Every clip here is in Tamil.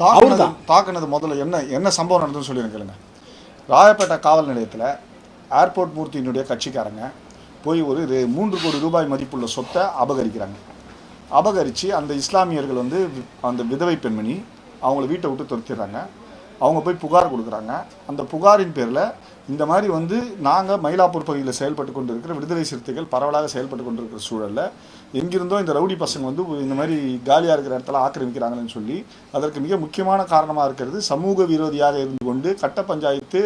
தாக்குனது? தாக்குனது முதல்ல என்ன என்ன சம்பவம் நடந்ததுன்னு சொல்லி எனக்கு கேளுங்க. ராயப்பேட்டை காவல் நிலையத்தில் ஏர்போர்ட் மூர்த்தியினுடைய கட்சிக்காரங்க போய் ஒரு மூன்று கோடி ரூபாய் மதிப்புள்ள சொத்தை அபகரிக்கிறாங்க. அபகரித்து அந்த இஸ்லாமியர்கள் வந்து அந்த விதவை பெண்மணி அவங்கள வீட்டை விட்டு துரத்திடுறாங்க. அவங்க போய் புகார் கொடுக்குறாங்க. அந்த புகாரின் பேரில் இந்த மாதிரி வந்து நாங்கள் மயிலாப்பூர் பகுதியில் செயல்பட்டு கொண்டு இருக்கிற விடுதலை சிறுத்தைகள் பரவலாக செயல்பட்டு கொண்டு இருக்கிற சூழலில் எங்கிருந்தோ இந்த ரவுடி பசங்க வந்து இந்த மாதிரி காலியாக இருக்கிற இடத்துல ஆக்கிரமிக்கிறாங்கன்னு சொல்லி அதற்கு மிக முக்கியமான காரணமாக இருக்கிறது சமூக விரோதியாக இருந்து கொண்டு கட்ட பஞ்சாயத்து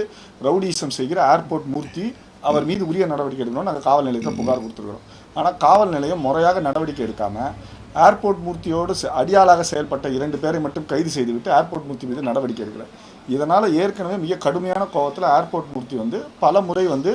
ரவுடிசம் செய்கிற ஏர்போர்ட் மூர்த்தி அவர் மீது உரிய நடவடிக்கை எடுக்கணும் நாங்கள் காவல் நிலையத்தில் புகார் கொடுத்துருக்குறோம். ஆனால் காவல் நிலையம் முறையாக நடவடிக்கை எடுக்காமல் ஏர்போர்ட் மூர்த்தியோடு அடியாளாக செயல்பட்ட இரண்டு பேரை மட்டும் கைது செய்துவிட்டு ஏர்போர்ட் மூர்த்தி மீது நடவடிக்கை எடுக்கல இதனால் ஏற்கனவே மிக கடுமையான கோபத்தில் ஏர்போர்ட் மூர்த்தி வந்து பல முறை வந்து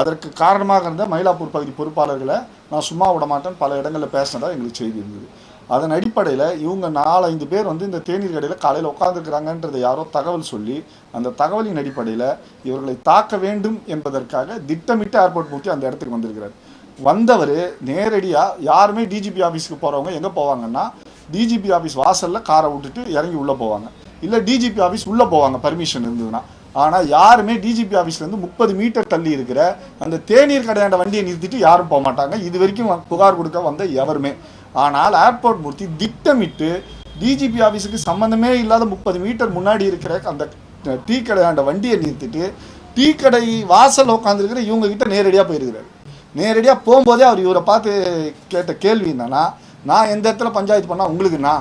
அதற்கு காரணமாக இருந்த மயிலாப்பூர் பகுதி பொறுப்பாளர்களை நான் சும்மா விட மாட்டேன் பல இடங்களில் பேசினதாக எங்களுக்கு செய்தி இருந்தது. அதன் அடிப்படையில் இவங்க நாலஞ்சு பேர் வந்து இந்த தேநீர் கடையில் காலையில் உட்காந்துருக்கிறாங்கன்றதை யாரோ தகவல் சொல்லி அந்த தகவலின் அடிப்படையில் இவர்களை தாக்க வேண்டும் என்பதற்காக திட்டமிட்டு ஏர்போர்ட் மூர்த்தி அந்த இடத்துக்கு வந்திருக்கிறார். வந்தவர் நேரடியாக யாருமே டிஜிபி ஆஃபீஸுக்கு போகிறவங்க எங்கே போவாங்கன்னா டிஜிபி ஆஃபீஸ் வாசலில் காரை விட்டுட்டு இறங்கி உள்ளே போவாங்க. இல்லை டிஜிபி ஆஃபீஸ் உள்ளே போவாங்க பர்மிஷன் இருந்ததுன்னா. ஆனால் யாருமே டிஜிபி ஆஃபீஸ்லேருந்து முப்பது மீட்டர் தள்ளி இருக்கிற அந்த தேநீர் கடையாண்ட வண்டியை நிறுத்திட்டு யாரும் போக மாட்டாங்க. இது வரைக்கும் புகார் கொடுக்க வந்த எவருமே. ஆனால் ஏர்போர்ட் மூர்த்தி திட்டமிட்டு டிஜிபி ஆஃபீஸுக்கு சம்மந்தமே இல்லாத முப்பது மீட்டர் முன்னாடி இருக்கிற அந்த டீ கடையாண்ட வண்டியை நிறுத்திட்டு டீ கடை வாசல் உட்காந்துருக்கிற இவங்க கிட்ட நேரடியாக போயிருக்கிறாரு. நேரடியாக போகும்போதே அவர் இவரை பார்த்து கேட்ட கேள்வி என்னன்னா நான் எந்த இடத்துல பஞ்சாயத்து பண்ணால் உங்களுக்குண்ணா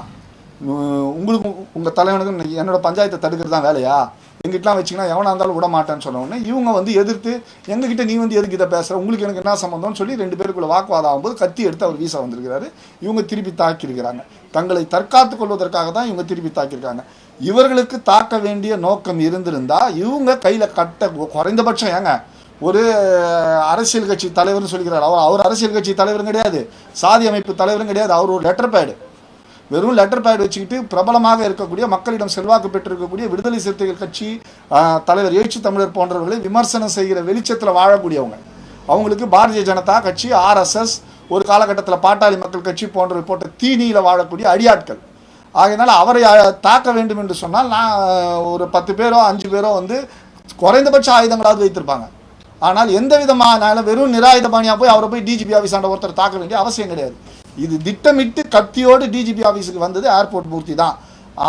உங்களுக்கு உங்கள் தலைவனுக்கு என்னோட பஞ்சாயத்தை தடுக்கிறது தான் வேலையா? எங்கிட்டலாம் வச்சிங்கன்னா எவனாக இருந்தாலும் விட மாட்டேன்னு சொன்ன இவங்க வந்து எதிர்த்து எங்ககிட்ட நீ வந்து எதுக்கு இதை பேசுகிற உங்களுக்கு எனக்கு என்ன சம்மந்தம்னு சொல்லி ரெண்டு பேருக்குள்ள வாக்குவாதம் ஆகும்போது கத்தி எடுத்து அவர் வீசா வந்திருக்கிறாரு. இவங்க திருப்பி தாக்கியிருக்கிறாங்க. தங்களை தற்காத்து கொள்வதற்காக தான் இவங்க திருப்பி தாக்கியிருக்காங்க. இவர்களுக்கு தாக்க வேண்டிய நோக்கம் இருந்திருந்தா இவங்க கையில் கட்ட குறைந்தபட்சம் ஏங்க ஒரு அரசியல் கட்சி தலைவர்னு சொல்லிக்கிறார். அவர் அவர் அரசியல் கட்சி தலைவரும் கிடையாது. சாதி அமைப்பு தலைவரும் கிடையாது. அவர் ஒரு லெட்டர் பேடு வெறும் லெட்டர் பேட் வச்சுக்கிட்டு பிரபலமாக இருக்கக்கூடிய மக்களிடம் செல்வாக்கு பெற்றிருக்கக்கூடிய விடுதலை சிறுத்தைகள் கட்சி தலைவர் எழுச்சி தமிழர் போன்றவர்களை விமர்சனம் செய்கிற வெளிச்சத்தில் வாழக்கூடியவங்க. அவங்களுக்கு பாரதிய ஜனதா கட்சி ஆர்எஸ்எஸ் ஒரு காலகட்டத்தில் பாட்டாளி மக்கள் கட்சி போன்றவை போட்ட தீனியில் வாழக்கூடிய அடியாட்கள். ஆகையினால அவரை தாக்க வேண்டும் என்று சொன்னால் நான் ஒரு பத்து பேரோ அஞ்சு பேரோ வந்து குறைந்தபட்ச ஆயுதங்களாவது வைத்திருப்பாங்க. ஆனால் எந்த விதமான வெறும் நிராயுதபாணியாக போய் அவரை போய் டிஜிபி ஆஃபீஸ் ஆண்ட ஒருத்தர் தாக்க வேண்டிய அவசியம் கிடையாது. இது திட்டமிட்டு கத்தியோடு டிஜிபி ஆஃபீஸுக்கு வந்தது ஏர்போர்ட் மூர்த்தி தான்.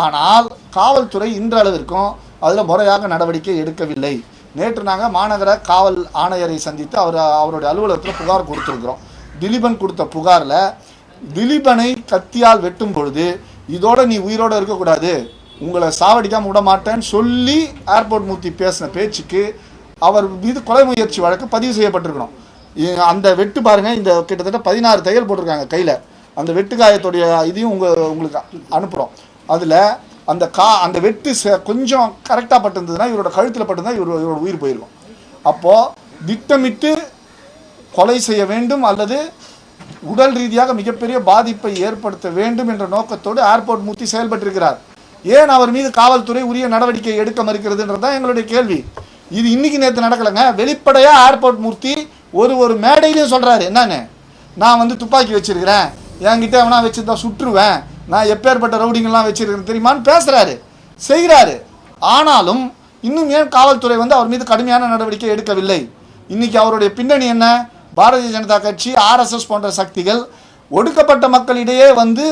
ஆனால் காவல்துறை இன்றளவிற்கும் அதில் முறையாக நடவடிக்கை எடுக்கவில்லை. நேற்று நாங்கள் மாநகர காவல் ஆணையரை சந்தித்து அவர் அவருடைய அலுவலகத்தில் புகார் கொடுத்துருக்குறோம். திலீபன் கொடுத்த புகாரில் திலீபனை கத்தியால் வெட்டும் பொழுது இதோட நீ உயிரோட இருக்கக்கூடாது. உங்களை சாவடிக்காமல் விட மாட்டேன்னு சொல்லி ஏர்போர்ட் மூர்த்தி பேசின பேச்சுக்கு அவர் மீது கொலை முயற்சி வழக்கு பதிவு செய்யப்பட்டிருக்கணும். அந்த வெட்டு பாருங்க இந்த கிட்டத்தட்ட பதினாறு தையல் போட்டிருக்காங்க கையில். அந்த வெட்டு காயத்துடைய இதையும் உங்க உங்களுக்கு அனுப்புகிறோம் அதில் அந்த கா அந்த வெட்டு ச- கொஞ்சம் கரெக்டாக பட்டிருந்ததுன்னா இவரோட கழுத்தில் பட்டிருந்தா இவர் இவரோட உயிர் போயிருக்கும். அப்போது திட்டமிட்டு கொலை செய்ய வேண்டும் அல்லது உடல் ரீதியாக மிகப்பெரிய பாதிப்பை ஏற்படுத்த வேண்டும் என்ற நோக்கத்தோடு ஏர்போர்ட் மூர்த்தி செயல்பட்டிருக்கிறார். ஏன் அவர் மீது காவல்துறை உரிய நடவடிக்கை எடுக்க மறுக்கிறதுன்றது தான் எங்களுடைய கேள்வி. இது இன்னைக்கு நேற்று நடக்கலைங்க. வெளிப்படையாக ஏர்போர்ட் மூர்த்தி ஒரு ஒரு மேடையிலையும் சொல்கிறாரு என்னன்னு? நான் வந்து துப்பாக்கி வச்சிருக்கிறேன். என்கிட்ட அவனா வச்சுருந்தா சுற்றுவேன் நான் எப்பேற்பட்ட ரவுடிங்கெல்லாம் வச்சுருக்கேன் தெரியுமான்னு பேசுகிறாரு செய்கிறாரு ஆனாலும் இன்னும் ஏன் காவல்துறை வந்து அவர் மீது கடுமையான நடவடிக்கை எடுக்கவில்லை? இன்னைக்கு அவருடைய பின்னணி என்ன? பாரதிய ஜனதா கட்சி ஆர்எஸ்எஸ் போன்ற சக்திகள் ஒடுக்கப்பட்ட மக்களிடையே வந்து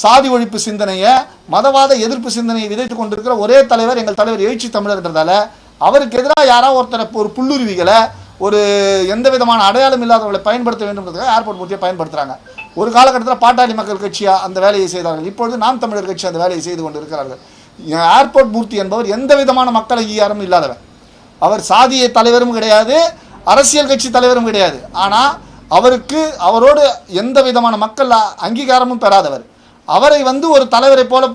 சாதி ஒழிப்பு சிந்தனையை மதவாத எதிர்ப்பு சிந்தனையை விதைத்து கொண்டிருக்கிற ஒரே தலைவர் எங்கள் தலைவர் எழுச்சி தமிழர்ன்றதால அவருக்கு எதிராக யாராவது ஒருத்தரை ஒரு புல்லுருவிகளை ஒரு எந்த விதமான அடையாளம் இல்லாதவர்களை பயன்படுத்த வேண்டும்ன்றதுக்காக ஏர்போர்ட் பூர்த்தியை பயன்படுத்துகிறாங்க ஒரு காலகட்டத்தில் பாட்டாளி மக்கள் கட்சியாக அந்த வேலையை செய்தார்கள். இப்பொழுது நாம் தமிழர் கட்சி அந்த வேலையை செய்து கொண்டு இருக்கிறார்கள் ஏர்போர்ட் மூர்த்தி என்பவர் எந்த விதமான மக்கள் அங்கீகாரமும் இல்லாதவர். அவர் சாதிய தலைவரும் கிடையாது அரசியல் கட்சி தலைவரும் கிடையாது. ஆனால் அவருக்கு அவரோடு எந்த விதமான மக்கள் அங்கீகாரமும் பெறாதவர். அவரை வந்து ஒரு தலைவரை போல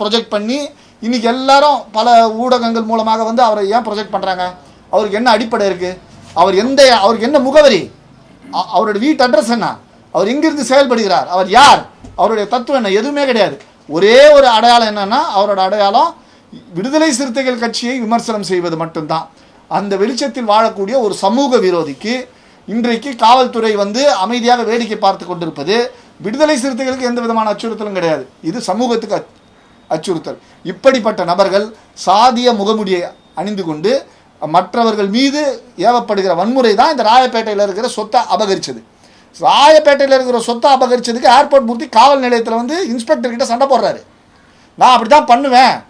ப்ரொஜெக்ட் பண்ணி இன்றைக்கி எல்லாரும் பல ஊடகங்கள் மூலமாக வந்து அவரை ஏன் ப்ரொஜெக்ட் பண்ணுறாங்க அவருக்கு என்ன அடிப்படை இருக்குது அவர் எந்த அவருக்கு என்ன முகவரி? அவரோட அவருடைய வீட்டு அட்ரஸ் என்ன? அவர் எங்கிருந்து செயல்படுகிறார்? அவர் யார்? அவருடைய தத்துவம் என்ன? எதுவுமே கிடையாது. ஒரே ஒரு அடையாளம் என்னன்னா அவரோட அடையாளம் விடுதலை சிறுத்தைகள் கட்சியை விமர்சனம் செய்வது மட்டும்தான். அந்த வெளிச்சத்தில் வாழக்கூடிய ஒரு சமூக விரோதிக்கு இன்றைக்கு காவல்துறை வந்து அமைதியாக வேடிக்கை பார்த்து கொண்டிருப்பது விடுதலை சிறுத்தைகளுக்கு எந்த விதமான அச்சுறுத்தலும் கிடையாது. இது சமூகத்துக்கு அச்சுறுத்தல். இப்படிப்பட்ட நபர்கள் சாதிய முகமுடியை அணிந்து கொண்டு மற்றவர்கள் மீது ஏவப்படுகிற வன்முறை தான் இந்த ராயப்பேட்டையில் இருக்கிற சொத்தை அபகரிச்சது. ராயப்பேட்டையில் இருக்கிற சொத்தை அபகரிச்சதுக்கு ஏர்போர்ட் மூர்த்தி காவல் நிலையத்தில் வந்து இன்ஸ்பெக்டர் கிட்ட சண்டை போடுறாரு. நான் அப்படி தான் பண்ணுவேன்.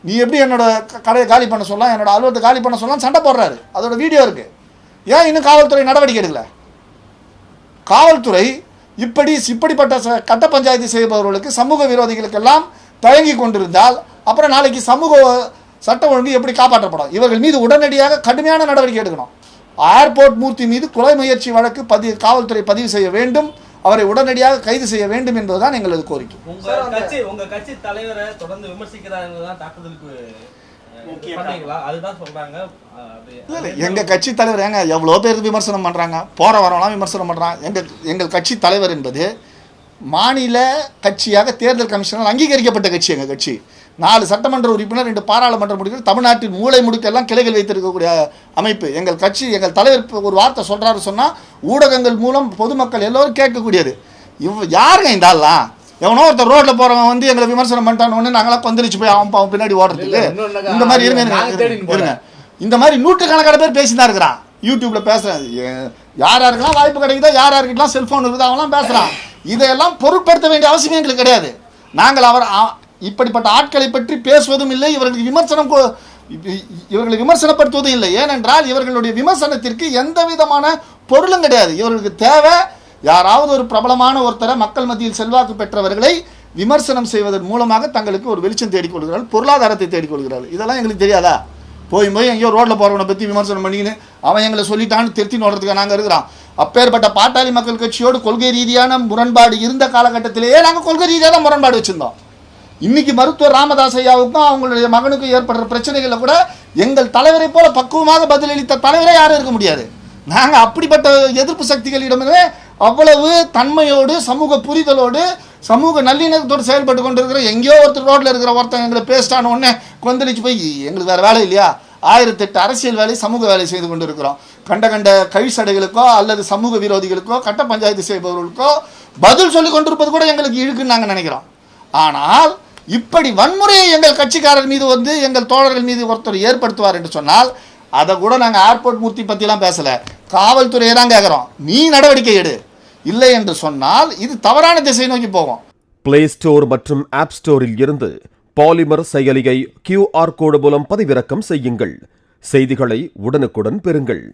நீ எப்படி என்னோட க- கடையை காலி பண்ண சொல்லலாம் என்னோட அலுவலகத்தை காலி பண்ண சொல்லலாம் சண்டை போடுறாரு. அதோட வீடியோ இருக்குது ஏன் இன்னும் காவல்துறை நடவடிக்கை எடுக்கல? காவல்துறை இப்படி இப்படிப்பட்ட ச- கட்ட பஞ்சாயத்து செய்பவர்களுக்கு சமூக விரோதிகளுக்கெல்லாம் தயங்கி கொண்டிருந்தால் அப்புறம் நாளைக்கு சமூக சட்ட ஒழுங்கு எப்படி காப்பாற்றப்படும்? இவர்கள் மீது உடனடியாக கடுமையான நடவடிக்கை எடுக்கணும். ஏர்போர்ட் மூர்த்தி மீது கொலை முயற்சி வழக்கு பதிவு காவல்துறை பதிவு செய்ய வேண்டும். அவரை உடனடியாக கைது செய்ய வேண்டும் என்பதுதான் எங்களது கோரிக்கை. உங்க கட்சி உங்க கட்சி தலைவரை தொடர்ந்து விமர்சிக்கிறாருதான் தாக்குதலுக்கு அஹ், பண்ணீங்களா? அதுதான் சொல்றாங்க. அஹ், அது இல்ல, இல்ல, எங்க கட்சி தலைவர் ஏங்க எவ்வளோ பேருக்கு விமர்சனம் பண்றாங்க? போற வரவெல்லாம் விமர்சனம் பண்றாங்க. எங்க எங்கள் கட்சி தலைவர் என்பது மாநில கட்சியாக தேர்தல் கமிஷனால் அங்கீகரிக்கப்பட்ட கட்சி எங்க கட்சி. நாலு சட்டமன்ற உறுப்பினர் ரெண்டு பாராளுமன்ற உறுப்பினர் தமிழ்நாட்டின் மூளை முடுக்கெல்லாம் கிளைகள் வைத்திருக்கக்கூடிய அமைப்பு. எங்கள் கட்சி எங்கள் தலைவர் ஒரு வார்த்தை சொல்றாரு சொன்னா ஊடகங்கள் மூலம் பொதுமக்கள் எல்லோரும் கேட்கக்கூடியது. இவ் யாருங்க இந்த ஆள்லாம்? எவனோ ஒருத்தர் ரோட்ல போறவன் வந்து எங்களை விமர்சனம் பண்ணிட்டான்னு உடனே நாங்களாம் கொந்தளிச்சு போய் அவன் அவன் பின்னாடி ஓடுறதுக்கு. இந்த மாதிரி இருங்க இருங்க, இந்த மாதிரி நூற்றுக்கணக்கான பேர் பேசி தான் இருக்கிறான். யூடியூப்ல பேசுறேன். யார் யாருக்கெல்லாம் வாய்ப்பு கிடைக்குதோ யார் யாருக்கெல்லாம் செல்போன் இருக்குதோ அவங்களாம் பேசுறான். இதையெல்லாம் பொருட்படுத்த வேண்டிய அவசியம் எங்களுக்கு கிடையாது. நாங்கள் அவர் ஆ- இப்படிப்பட்ட ஆட்களை பற்றி பேசுவதும் இல்லை இவர்களுக்கு விமர்சனம் இவர்களை விமர்சனப்படுத்துவதும் இல்லை. ஏனென்றால் இவர்களுடைய விமர்சனத்திற்கு எந்த விதமான பொருளும் கிடையாது. இவர்களுக்கு தேவை யாராவது ஒரு பிரபலமான ஒருத்தரை மக்கள் மத்தியில் செல்வாக்கு பெற்றவர்களை விமர்சனம் செய்வதன் மூலமாக தங்களுக்கு ஒரு வெளிச்சம் தேடிக் கொள்கிறார்கள் பொருளாதாரத்தை தேடிக் கொள்கிறார்கள். இதெல்லாம் எங்களுக்கு தெரியாதா? போய் போய் எங்கேயோ ரோட்டில் போகிறவனை பற்றி விமர்சனம் பண்ணிக்கின்னு அவன் எங்களை சொல்லிட்டான்னு திருத்தி நோடுறதுக்கு நாங்கள் இருக்கிறான் அப்பேற்பட்ட பாட்டாளி மக்கள் கட்சியோடு கொள்கை ரீதியான முரண்பாடு இருந்த காலகட்டத்திலேயே நாங்கள் கொள்கை ரீதியாக தான் முரண்பாடு வச்சுருந்தோம். இன்னைக்கு மருத்துவர் ராமதாஸ் ஐயாவுக்கும் அவங்களுடைய மகனுக்கும் ஏற்படுற பிரச்சனைகளை கூட எங்கள் தலைவரை போல பக்குவமாக பதிலளித்த தலைவரே யாரும் இருக்க முடியாது. நாங்கள் அப்படிப்பட்ட எதிர்ப்பு சக்திகளிடமே அவ்வளவு தன்மையோடு சமூக புரிதலோடு சமூக நல்லிணக்கத்தோடு செயல்பட்டு கொண்டிருக்கிற எங்கேயோ ஒருத்தர் ரோட்டில் இருக்கிற ஒருத்தன் எங்களை பேசிட்டான உடனே கொந்தளிச்சு போய் எங்களுக்கு வேறு வேலை இல்லையா? ஆயிரத்தெட்டு அரசியல் வேலை சமூக வேலை செய்து கொண்டு இருக்கிறோம் கண்ட கண்ட கழிசடைகளுக்கோ அல்லது சமூக விரோதிகளுக்கோ கட்ட பஞ்சாயத்து செய்பவர்களுக்கோ பதில் சொல்லி கொண்டிருப்பது கூட எங்களுக்கு இழுக்குன்னு நாங்கள் நினைக்கிறோம். ஆனால் இப்படி வன்முறையை எங்கள் கட்சிக்காரர் மீது வந்து எங்கள் தோழர்கள் மீது ஒருத்தர் ஏற்படுத்துவார் என்று சொன்னால் அதை கூட நாங்கள் ஏர்போர்ட் மூர்த்தி பற்றிலாம் பேசலை. காவல்துறையை தான் கேட்குறோம் நீ நடவடிக்கை எடு. இல்லை என்று சொன்னால் இது தவறான திசை நோக்கி போகும். பிளே ஸ்டோர் மற்றும் ஆப் ஸ்டோரில் இருந்து பாலிமர் செயலியை கியூஆர் கோடு மூலம் பதிவிறக்கம் செய்யுங்கள். செய்திகளை உடனுக்குடன் பெறுங்கள்.